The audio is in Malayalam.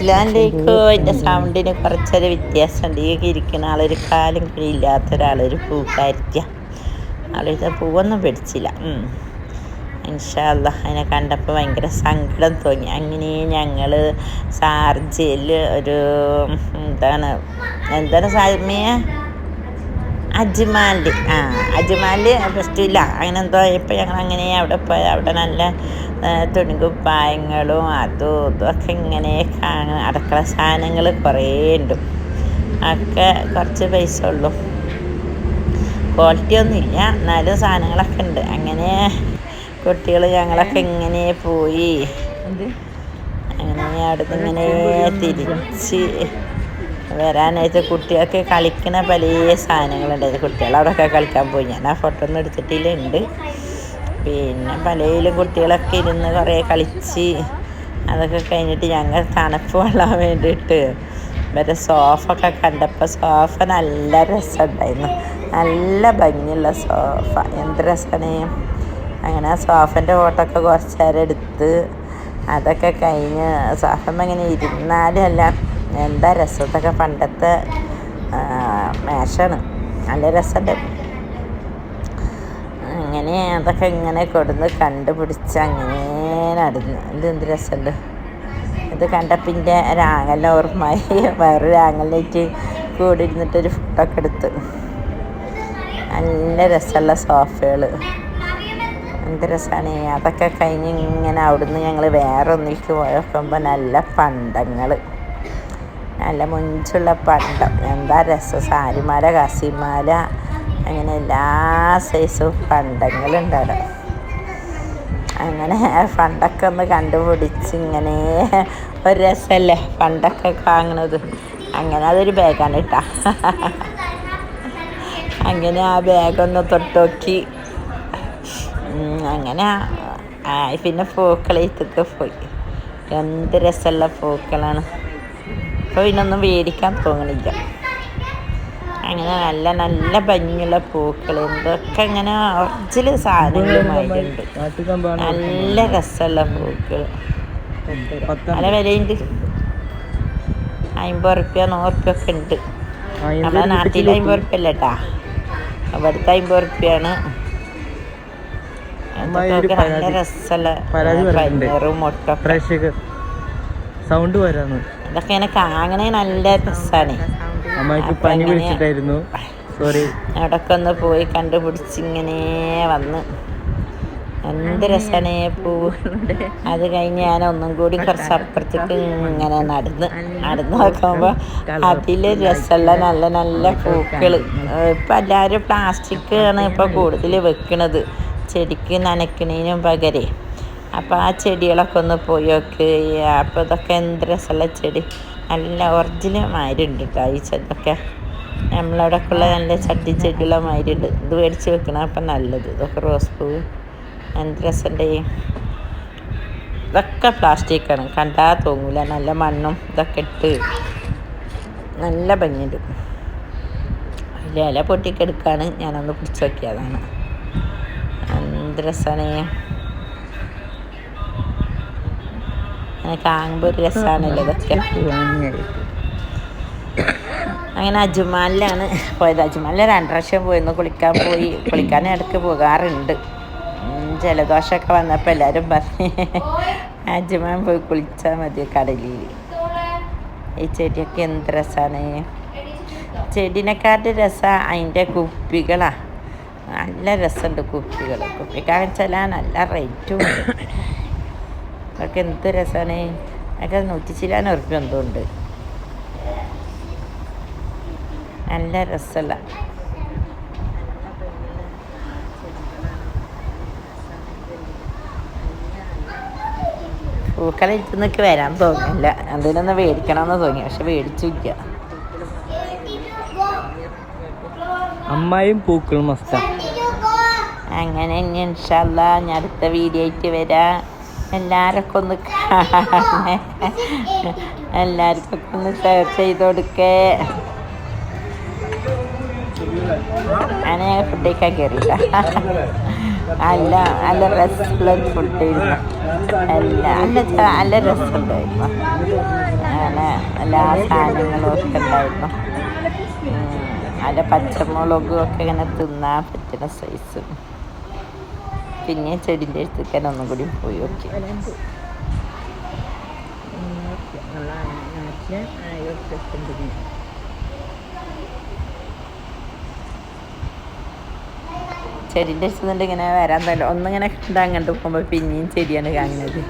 അസ്ലാനിലേക്കോ എന്റെ സൗണ്ടിന് കുറച്ചൊരു വ്യത്യാസമുണ്ട്. ഈ ഇരിക്കുന്ന ആളൊരു കാലം കീഴില്ലാത്ത ഒരാളൊരു പൂക്കാരിക്ക. ആളിത് പൂവൊന്നും പിടിച്ചില്ല. ഇൻഷാല്ല അതിനെ കണ്ടപ്പോൾ ഭയങ്കര സങ്കടം തോന്നി. അങ്ങനെ ഞങ്ങൾ സാർജയിൽ ഒരു എന്താണ് എന്താണ് സാമിയ അജ്മാലിൽ ആ അജ്മാലിൽ ഫസ്റ്റില്ല അങ്ങനെ എന്തോ ഇപ്പോൾ ഞങ്ങൾ അങ്ങനെ അവിടെ പോയി. അവിടെ നല്ല തുണിക്കുപ്പായങ്ങളും അതും ഇതും ഒക്കെ ഇങ്ങനെ കാണും അടുക്കള സാധനങ്ങൾ കുറേ ഉണ്ട്. ഒക്കെ കുറച്ച് പൈസ ഉള്ളൂ. ക്വാളിറ്റി ഒന്നുമില്ല എന്നാലും സാധനങ്ങളൊക്കെ ഉണ്ട്. അങ്ങനെ കുട്ടികൾ ഞങ്ങളൊക്കെ ഇങ്ങനെ പോയി. അങ്ങനെ അവിടെ നിന്ന് ഇങ്ങനെ തിരിച്ച് വരാനായിട്ട് കുട്ടികൾക്ക് കളിക്കുന്ന പല സാധനങ്ങളുണ്ടായിരുന്നു കുട്ടികൾ അവിടെയൊക്കെ കളിക്കാൻ പോയി. ഞാൻ ആ ഫോട്ടോ ഒന്നും എടുത്തിട്ടില്ലുണ്ട് പിന്നെ പലയിലും കുട്ടികളൊക്കെ ഇരുന്ന് കുറേ കളിച്ച് അതൊക്കെ കഴിഞ്ഞിട്ട് ഞങ്ങൾ തണുപ്പ് കൊള്ളാൻ വേണ്ടിയിട്ട് ഇവരെ സോഫ ഒക്കെ കണ്ടപ്പോൾ സോഫ നല്ല രസമുണ്ടായിരുന്നു. നല്ല ഭംഗിയുള്ള സോഫ. എന്ത് രസമാണ്? അങ്ങനെ ആ സോഫന്റെ ഫോട്ടോ ഒക്കെ കുറച്ച് നേരം എടുത്ത് അതൊക്കെ കഴിഞ്ഞ് സോഫമ്മ ഇങ്ങനെ ഇരുന്നാലും അല്ല എന്താ രസം ഇതൊക്കെ പണ്ടത്തെ മേശാണ് നല്ല രസമുണ്ട്. അങ്ങനെ അതൊക്കെ ഇങ്ങനെ കൊടുന്ന് കണ്ടുപിടിച്ച് അങ്ങനെ നടന്ന്. എന്ത് എന്ത് രസമുണ്ട്. ഇത് കണ്ടപ്പിന്റെ രാങ്ങല ഓർമ്മയായി. വേറൊരു രാങ്ങലേക്ക് കൂടി ഇരുന്നിട്ടൊരു ഫോട്ടോ ഒക്കെ എടുത്ത്. നല്ല രസമുള്ള സോഫകൾ എന്ത് രസമാണ്. അതൊക്കെ കഴിഞ്ഞ് ഇങ്ങനെ അവിടുന്ന് ഞങ്ങൾ വേറെ ഒന്നിലേക്ക് പോയപ്പോൾ നല്ല പണ്ടങ്ങൾ നല്ല മുഞ്ചുള്ള പണ്ടം. എന്താ രസം. സാരിമാല കസിമാല അങ്ങനെ എല്ലാ സൈസും പണ്ടങ്ങളുണ്ട് അവിടെ അങ്ങനെ പണ്ടൊക്കെ ഒന്ന് കണ്ടുപിടിച്ച് ഇങ്ങനെ ഒരു രസമല്ലേ പണ്ടൊക്കെ കാണുന്നത്. അങ്ങനെ അതൊരു ബാഗാണ് കേട്ടാ അങ്ങനെ ആ ബാഗൊന്ന് തൊട്ടോക്കി. അങ്ങനെ പിന്നെ പൂക്കളേത്തൊക്കെ പോയി. എന്ത് രസമുള്ള പൂക്കളാണ്. ഇപ്പോൾ പിന്നൊന്നും മേടിക്കാൻ തോന്നണില്ല. അങ്ങനെ നല്ല നല്ല ഭംഗിയുള്ള പൂക്കൾ എന്തൊക്കെ ഇങ്ങനെ ഒറിജിനൽ സാധനങ്ങളുമായിട്ടുണ്ട്. നല്ല രസമുള്ള പൂക്കൾ പല വിലയുണ്ട്. അമ്പത് റുപ്യ നൂറ് റുപ്യ ഒക്കെ ഉണ്ട്. നമ്മുടെ നാട്ടിൽ അമ്പത് റുപ്യ അല്ല കേട്ടാ അവിടുത്തെ അമ്പത് റുപ്യാണ്. നല്ല രസമുള്ള സൗണ്ട് വരാന്ന്. ഇതൊക്കെ ഇങ്ങനെ കാണണേ നല്ല രസമാണ് അമ്മായിക്ക് പനി പിടിച്ചിട്ടായിരുന്നു സോറി അവിടൊക്കെ ഒന്ന് പോയി കണ്ടുപിടിച്ച് ഇങ്ങനെ വന്ന്. എന്ത് രസമാണ് പൂ. അത് കഴിഞ്ഞ് ഞാൻ ഒന്നും കൂടി കുറച്ച് അപ്പുറത്തേക്ക് ഇങ്ങനെ നടന്ന് നടന്ന് നോക്കുമ്പോൾ അതിൽ രസമുള്ള നല്ല നല്ല പൂക്കൾ ഇപ്പം എല്ലാവരും പ്ലാസ്റ്റിക് ആണ് ഇപ്പോൾ കൂടുതൽ വെക്കണത്. ചെടിക്ക് നനയ്ക്കണതിനും പകരേ. അപ്പോൾ ആ ചെടികളൊക്കെ ഒന്ന് പോയി നോക്ക്. അപ്പോൾ ഇതൊക്കെ എന്ത് രസമുള്ള ചെടി. നല്ല ഒറിജിനൽ മാതിരി ഉണ്ട് കേട്ടോ ഈ ചെടിയൊക്കെ. നമ്മളവിടെയൊക്കെ ഉള്ള നല്ല ചട്ടി ചെടിയുള്ള മാതിരി ഉണ്ട്. ഇത് മേടിച്ച് വെക്കണം അപ്പം നല്ലത്. ഇതൊക്കെ റോസ് പൂവ് എന്ത് രസമുണ്ട് ഇതൊക്കെ പ്ലാസ്റ്റിക്കാണ് കണ്ടാൽ തോന്നൂല. നല്ല മണ്ണും ഇതൊക്കെ ഇട്ട് നല്ല ഭംഗിയുണ്ട്. അതിൽ ഇല പൊട്ടിക്കെടുക്കാണ്. ഞാനൊന്ന് പിടിച്ചു നോക്കിയതാണ്. എന്ത് രസമാണ് അങ്ങനെ കാണുമ്പോൾ ഒരു രസമാണല്ലോ ഇതൊക്കെ. അങ്ങനെ അജുമാലിലാണ് പോയത്. അജുമാലിൽ രണ്ട് പ്രാവശ്യം പോയിരുന്നു കുളിക്കാൻ പോയി. കുളിക്കാൻ ഇടയ്ക്ക് പോകാറുണ്ട്. ജലദോഷമൊക്കെ വന്നപ്പോൾ എല്ലാവരും പറഞ്ഞ് അജുമാൻ പോയി കുളിച്ചാൽ മതി കടലിൽ ഈ ചെടിയൊക്കെ എന്ത് രസമാണ് ചെടിനെക്കാട്ട് രസം അതിന്റെ കുപ്പികളാണ് നല്ല രസമുണ്ട് കുപ്പികൾ കുപ്പിക്കാൻ വെച്ചാൽ നല്ല റേറ്റും അതൊക്കെ എന്ത് രസമാണ് അതൊക്കെ നൂറ്റി ചില്ലാൻ ഉറുപ്പ്യ എന്തോ ഉണ്ട് നല്ല ഇട്ട് പൂക്കളയിട്ട് നിൽക്ക് വരാൻ തോന്നില്ല എന്തെങ്കിലുമൊന്ന് മേടിക്കണമെന്ന് തോന്നി. പക്ഷെ മേടിച്ചില്ല അമ്മായും പൂക്കളും അങ്ങനെ ഇനി ഇൻഷല്ല ഞാൻ അടുത്ത വീഡിയോ ആയിട്ട് വരാം. എല്ലാവർക്കും ഒന്ന് കാണേ എല്ലാവർക്കും ഒന്ന് ഷെയർ ചെയ്ത് കൊടുക്കേ. അങ്ങനെ ഞങ്ങൾ ഫുഡ് കഴിക്കാൻ കയറിയില്ല അല്ല നല്ല രസമുള്ള ഫുഡ് അല്ല അല്ല നല്ല രസമുണ്ടായിരുന്നു അങ്ങനെ എല്ലാ സാധനങ്ങളും ഒക്കെ ഉണ്ടായിരുന്നു. നല്ല പച്ചമുളകും ഒക്കെ ഇങ്ങനെ തിന്നാൻ പറ്റുന്ന സൈസ് പിന്നെ ചെടിന്റെ അടുത്തേക്ക് തന്നെ ഒന്നും കൂടി പോയി ഓക്കെ ചെടിന്റെ അടുത്ത് ഇങ്ങനെ വരാൻ തന്നെ ഒന്നിങ്ങനെ കണ്ടാൽ അങ്ങോട്ട് പോകുമ്പോൾ പിന്നെയും ചെടിയാണ് കാണുന്നത്.